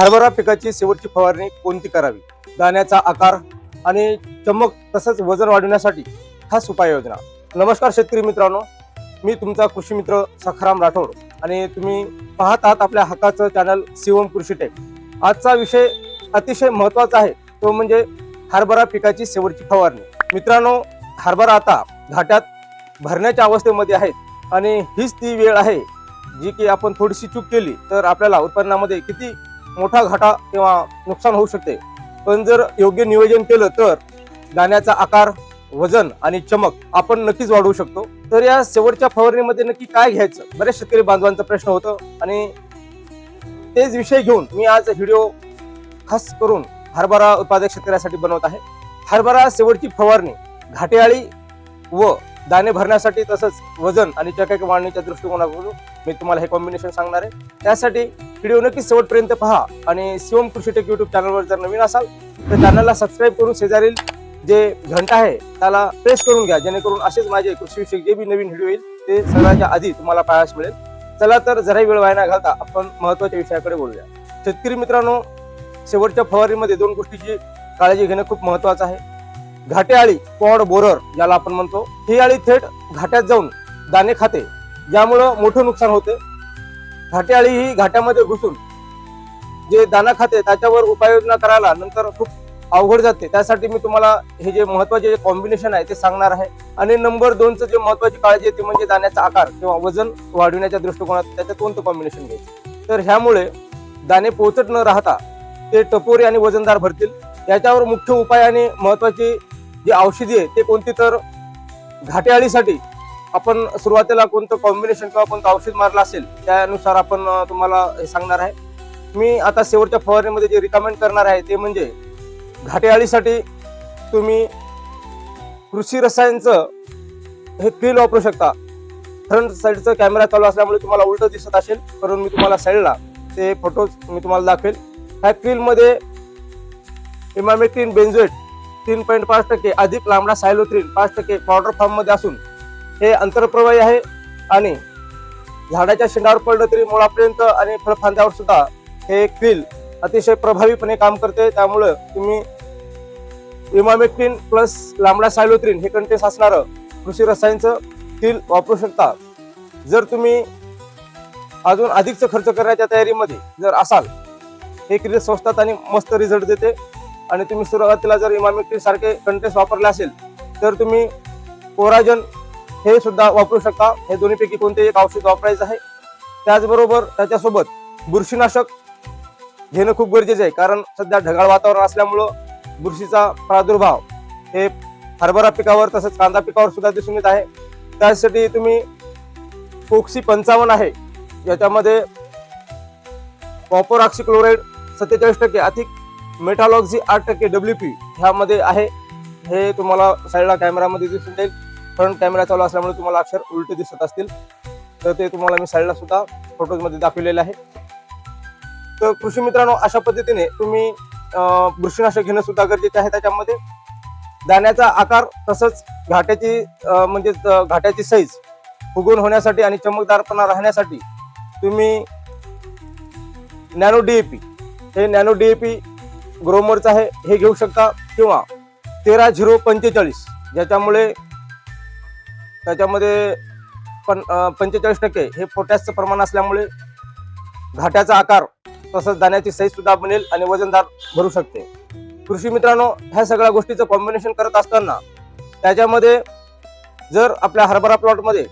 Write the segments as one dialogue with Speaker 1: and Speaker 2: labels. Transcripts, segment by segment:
Speaker 1: हरभरा पिकाची शेवटची फवारणी कोणती करावी? दाण्याचा आकार आणि चमक तसंच वजन वाढवण्यासाठी खास उपाययोजना. नमस्कार शेतकरी मित्रांनो मी तुमचा कृषी मित्र सखाराम राठोड आणि तुम्ही पाहत आहात आपल्या हक्काचं चॅनल शिवम कृषी टेक. आजचा विषय अतिशय महत्त्वाचा आहे तो म्हणजे हरभरा पिकाची शेवटची फवारणी. मित्रांनो हरभरा आता घाट्यात भरण्याच्या अवस्थेमध्ये आहेत आणि हीच ती वेळ आहे जी की आपण थोडीशी चूक केली तर आपल्याला उत्पन्नामध्ये किती मोठा घाटा किंवा नुकसान होऊ शकते. पण जर योग्य नियोजन केलं तर दाण्याचा आकार वजन आणि चमक आपण नक्कीच वाढवू शकतो. तर या शेवटच्या फवारणीमध्ये नक्की काय घ्यायचं? बरेच शेतकरी बांधवांचा प्रश्न होतं आणि तेच विषय घेऊन मी आज व्हिडिओ खास करून हरभरा उत्पादक शेतकऱ्यासाठी बनवत आहे. हरभरा शेवटची फवारणी घाटेआळी व दाणे भरण्यासाठी तसंच वजन आणि चकाकी वाढण्याच्या दृष्टिकोनाकडून मी तुम्हाला हे कॉम्बिनेशन सांगणार आहे. त्यासाठी व्हिडिओ नक्की शेवटपर्यंत पहा आणि शिवम कृषी टेक युट्यूब चॅनलवर जर नवीन असाल तर चॅनलला सबस्क्राईब करून शेजारील जे घंटा आहे त्याला प्रेस करून घ्या जेणेकरून असेच माझे कृषीविषयक जे बी नवीन व्हिडिओ येईल ते सगळ्याच्या आधी तुम्हाला पाहायला मिळेल. चला तर जराही वेळ वाया घालता आपण महत्त्वाच्या विषयाकडे बोलूया. शेतकरी मित्रांनो शेवटच्या फवारणीमध्ये दोन गोष्टीची काळजी घेणं खूप महत्वाचं आहे. घाटे आळी पॉड बोरर ज्याला आपण म्हणतो. ही आळी थेट घाट्यात जाऊन दाणे खाते. ज्यामुळं मोठं नुकसान होते. घाट्याळी ही घाट्यामध्ये घुसून जे दाणा खाते त्याच्यावर उपाययोजना करायला नंतर खूप अवघड जाते. त्यासाठी मी तुम्हाला हे जे महत्त्वाचे जे कॉम्बिनेशन आहे ते सांगणार आहे. आणि नंबर दोनचं जे महत्वाची काळजी आहे ती म्हणजे दाण्याचा आकार किंवा वजन वाढविण्याच्या दृष्टिकोनात त्याच्यात कोणतं कॉम्बिनेशन घ्यायचं. तर ह्यामुळे दाणे पोचट न राहता ते टपोरी आणि वजनदार भरतील. याच्यावर मुख्य उपाय आणि महत्वाची जी औषधी आहे ते कोणती तर घाटेआळीसाठी आपण सुरुवातीला कोणतं कॉम्बिनेशन किंवा कोणतं औषध मारलं असेल त्यानुसार आपण तुम्हाला हे सांगणार आहे. मी आता शेवटच्या फवारणीमध्ये जे रिकमेंड करणार आहे ते म्हणजे घाटेआळीसाठी तुम्ही कृषी रसायनचं हे क्रील वापरू शकता. फ्रंट साईडचं कॅमेरा चालू असल्यामुळे तुम्हाला उलट दिसत असेल परंतु मी तुम्हाला साईडला ते फोटोज मी तुम्हाला दाखवेल. ह्या क्रीलमध्ये इमामेक्टिन बेन्झोएट तीन पॉईंट पाच टक्के अधिक लांबडा सायलोत्रीन पाच टक्के पावडर फॉर्ममध्ये असून हे अंतरप्रवाही आहे आणि झाडाच्या शेंडावर पडलं तरी मुळापर्यंत आणि फळफांद्यावर सुद्धा हे क्विल अतिशय प्रभावीपणे काम करते. त्यामुळं तुम्ही इमामेक्टिन प्लस लांबडा सायलोथ्रीन हे कंटेस असणारं कृषी रसायनचं क्विल वापरू शकता. जर तुम्ही अजून अधिकचं खर्च करण्याच्या तयारीमध्ये जर असाल हे क्रिल स्वस्तात आणि मस्त रिझल्ट देते. आणि तुम्ही सुरुवातीला जर इमामेक्टिन सारखे कंटेस वापरले असेल तर तुम्ही कोराजन हे सुद्धा वापरू शकता. हे दोन्हीपैकी कोणते एक औषध वापरायचं आहे? त्याचबरोबर त्याच्यासोबत बुरशीनाशक घेणं खूप गरजेचं आहे. कारण सध्या ढगाळ वातावरण असल्यामुळं बुरशीचा प्रादुर्भाव हे हरभरा पिकावर तसंच कांदा पिकावर सुद्धा दिसून येत आहे. त्यासाठी तुम्ही कोक्सी पंचावन्न आहे. याच्यामध्ये कॉपर ऑक्सिक्लोराईड सत्तेचाळीस टक्के अधिक मेटालॉक्झी आठ टक्के डब्ल्यू पी ह्यामध्ये आहे. हे तुम्हाला साईडला कॅमेरामध्ये दिसून येईल फ्रंट कॅमेरा चालू असल्यामुळे तुम्हाला अक्षर उलटे दिसत असतील. तर ते तुम्हाला मी साईडला सुद्धा फोटोजमध्ये दाखवलेले आहे. तर कृषी मित्रांनो अशा पद्धतीने तुम्ही बुरशीनाशक घेणं सुद्धा गरजेचे आहे त्याच्यामध्ये. दाण्याचा आकार तसंच घाट्याची म्हणजे घाट्याची साईज फुगून होण्यासाठी आणि चमकदारपणा राहण्यासाठी तुम्ही नॅनो डीएपी हे नॅनो डीएपी ग्रोमरचं आहे हे घेऊ शकता किंवा तेरा झिरो पंचेचाळीस ज्याच्यामुळे त्याच्यामध्ये पण पंचेचाळीस टक्के हे पोटॅशचं प्रमाण असल्यामुळे घाट्याचा आकार तसंच दाण्याची साईज सुद्धा बनेल आणि वजनदार भरू शकते. कृषी मित्रांनो ह्या सगळ्या गोष्टीचं कॉम्बिनेशन करत असताना त्याच्यामध्ये जर आपल्या हरभरा प्लॉटमध्ये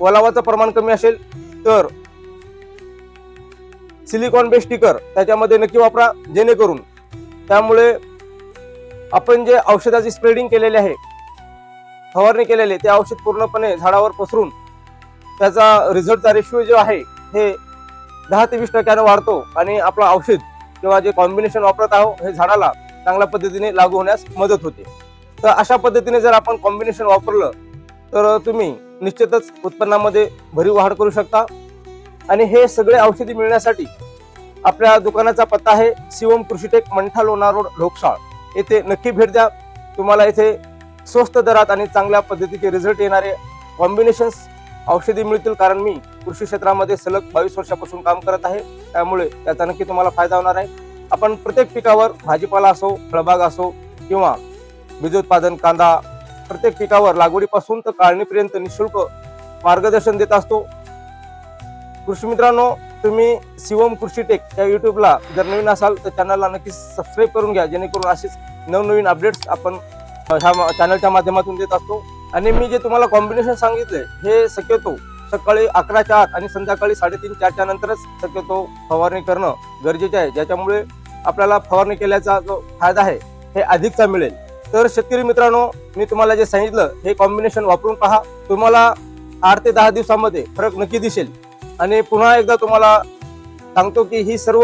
Speaker 1: ओलावाचं प्रमाण कमी असेल तर सिलिकॉन बेस्ट स्टिकर त्याच्यामध्ये नक्की वापरा जेणेकरून त्यामुळे आपण जे औषधाची स्प्रेडिंग केलेली आहे फवारणी केलेली ते औषध पूर्णपणे झाडावर पसरून त्याचा रिझल्टचा रेशिओ जो आहे हे दहा ते वीस टक्क्यानं वाढतो आणि आपलं औषध किंवा जे कॉम्बिनेशन वापरत आहोत हे झाडाला चांगल्या पद्धतीने लागू होण्यास मदत होते. तर अशा पद्धतीने जर आपण कॉम्बिनेशन वापरलं तर तुम्ही निश्चितच उत्पन्नामध्ये भरीव वाढ करू शकता. आणि हे सगळे औषधी मिळण्यासाठी आपल्या दुकानाचा पत्ता आहे शिवम कृषीटेक मंठा लोणार रोड ढोकसाळ येथे नक्की भेट द्या. तुम्हाला येथे स्वस्त दरात आणि चांगल्या पद्धतीचे रिझल्ट येणारे कॉम्बिनेशन्स औषधी मिळतील कारण मी कृषी क्षेत्रामध्ये सलग बावीस वर्षापासून काम करत आहे. त्यामुळे त्याचा नक्की तुम्हाला फायदा होणार आहे. आपण प्रत्येक पिकावर भाजीपाला असो फळबाग असो किंवा बीजोत्पादन कांदा प्रत्येक पिकावर लागवडीपासून तर काढणीपर्यंत निशुल्क मार्गदर्शन देत असतो. कृषी मित्रांनो तुम्ही शिवम कृषी टेक या युट्यूबला जर नवीन असाल तर चॅनलला नक्की सबस्क्राईब करून घ्या. जेणेकरून असेच नवनवीन अपडेट्स आपण ह्या चॅनलच्या माध्यमातून देत असतो. आणि मी जे तुम्हाला कॉम्बिनेशन सांगितले हे शक्यतो सकाळी अकराच्या आत आणि संध्याकाळी साडेतीन चारच्या नंतरच शक्यतो फवारणी करणं गरजेचे आहे. ज्याच्यामुळे आपल्याला फवारणी केल्याचा जो फायदा आहे हे अधिकचा मिळेल. तर शेतकरी मित्रांनो मी तुम्हाला जे सांगितलं हे कॉम्बिनेशन वापरून पहा. तुम्हाला आठ ते दहा दिवसामध्ये फरक नक्की दिसेल. आणि पुन्हा एकदा तुम्हाला सांगतो की ही सर्व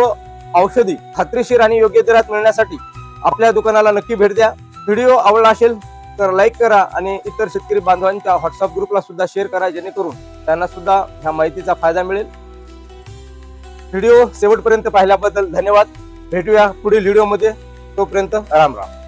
Speaker 1: औषधी खात्रीशीर आणि योग्य दरात मिळण्यासाठी आपल्या दुकानाला नक्की भेट द्या. व्हिडिओ आवडला असेल तर लाईक करा आणि इतर शेतकरी बांधवांच्या व्हॉट्सअप ग्रुपला सुद्धा शेअर करा जेणेकरून त्यांना सुद्धा ह्या माहितीचा फायदा मिळेल. व्हिडिओ शेवटपर्यंत पाहिल्याबद्दल धन्यवाद. भेटूया पुढील व्हिडिओमध्ये. तोपर्यंत राम राम.